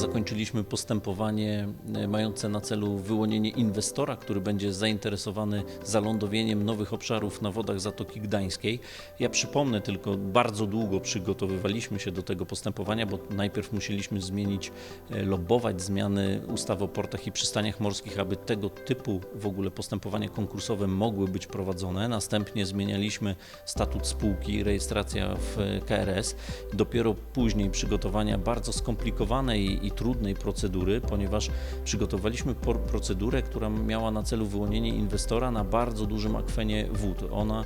Zakończyliśmy postępowanie e, mające na celu wyłonienie inwestora, który będzie zainteresowany zalądowieniem nowych obszarów na wodach Zatoki Gdańskiej. Ja przypomnę tylko, bardzo długo przygotowywaliśmy się do tego postępowania, bo najpierw musieliśmy zmienić, e, lobować zmiany ustawy o portach i przystaniach morskich, aby tego typu w ogóle postępowania konkursowe mogły być prowadzone. Następnie zmienialiśmy statut spółki, rejestracja w e, KRS. Dopiero później przygotowania bardzo skomplikowanej i trudnej procedury, ponieważ przygotowaliśmy procedurę, która miała na celu wyłonienie inwestora na bardzo dużym akwenie wód. Ona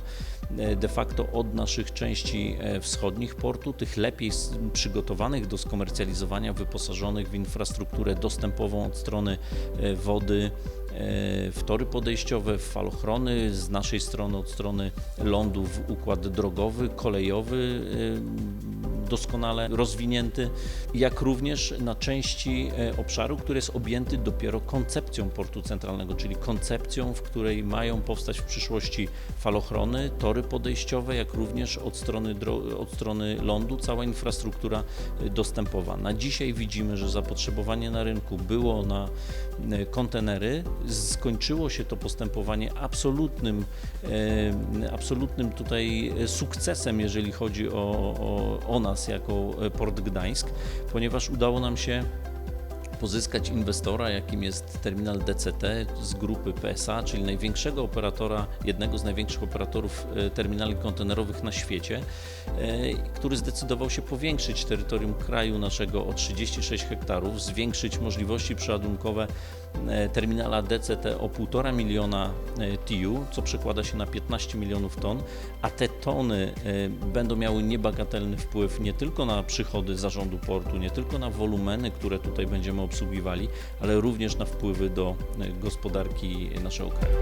e, de facto od naszych części e, wschodnich portu, tych lepiej przygotowanych do skomercjalizowania, wyposażonych w infrastrukturę dostępową od strony e, wody, w tory podejściowe, w falochrony, z naszej strony od strony lądu w układ drogowy, kolejowy doskonale rozwinięty, jak również na części e, obszaru, który jest objęty dopiero koncepcją portu centralnego, czyli koncepcją, w której mają powstać w przyszłości falochrony, tory podejściowe, jak również od strony, od strony lądu cała infrastruktura e, dostępowa. Na dzisiaj widzimy, że zapotrzebowanie na rynku było na e, kontenery. Skończyło się to postępowanie absolutnym, absolutnym tutaj sukcesem, jeżeli chodzi o, o, o nas jako e, Port Gdańsk, ponieważ udało nam się pozyskać inwestora, jakim jest terminal DCT z grupy PSA, czyli największego operatora, jednego z największych operatorów e, terminali kontenerowych na świecie, e, który zdecydował się powiększyć terytorium kraju naszego o 36 hektarów, zwiększyć możliwości przeładunkowe e, terminala DCT o 1,5 miliona TIU, co przekłada się na 15 milionów ton, a te tony będą miały niebagatelny wpływ nie tylko na przychody zarządu portu, nie tylko na wolumeny, które tutaj będziemy obsługiwali, ale również na wpływy do e, gospodarki naszego kraju.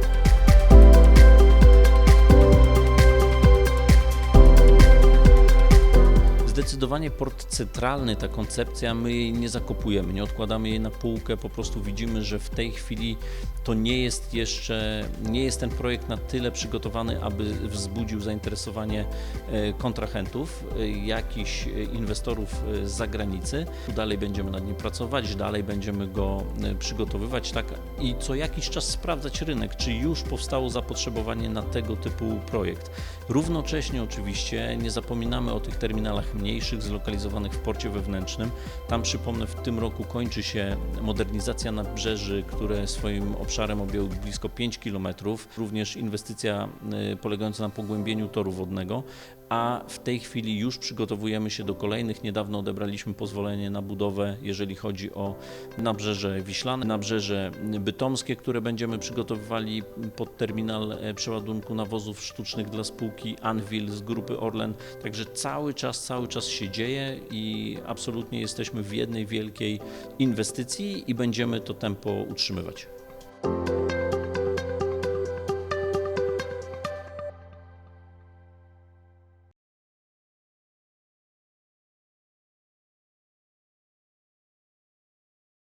Zdecydowanie port centralny, ta koncepcja, my jej nie zakopujemy, nie odkładamy jej na półkę, po prostu widzimy, że w tej chwili to nie jest jeszcze, nie jest ten projekt na tyle przygotowany, aby wzbudził zainteresowanie e, kontrahentów, e, jakichś e, inwestorów z zagranicy. Dalej będziemy nad nim pracować, dalej będziemy go przygotowywać tak i co jakiś czas sprawdzać rynek, czy już powstało zapotrzebowanie na tego typu projekt. Równocześnie oczywiście nie zapominamy o tych terminalach mniejszych, zlokalizowanych w porcie wewnętrznym. Tam przypomnę, w tym roku kończy się modernizacja nabrzeży, które swoim obszarem objęły blisko 5 km, również inwestycja y, polegająca na pogłębieniu toru wodnego, a w tej chwili już przygotowujemy się do kolejnych. Niedawno odebraliśmy pozwolenie na budowę, jeżeli chodzi o nabrzeże Wiślane, nabrzeże Bytomskie, które będziemy przygotowywali pod terminal e, przeładunku nawozów sztucznych dla spółki Anvil z grupy Orlen. Także cały czas, cały czas się dzieje i absolutnie jesteśmy w jednej wielkiej inwestycji i będziemy to tempo utrzymywać.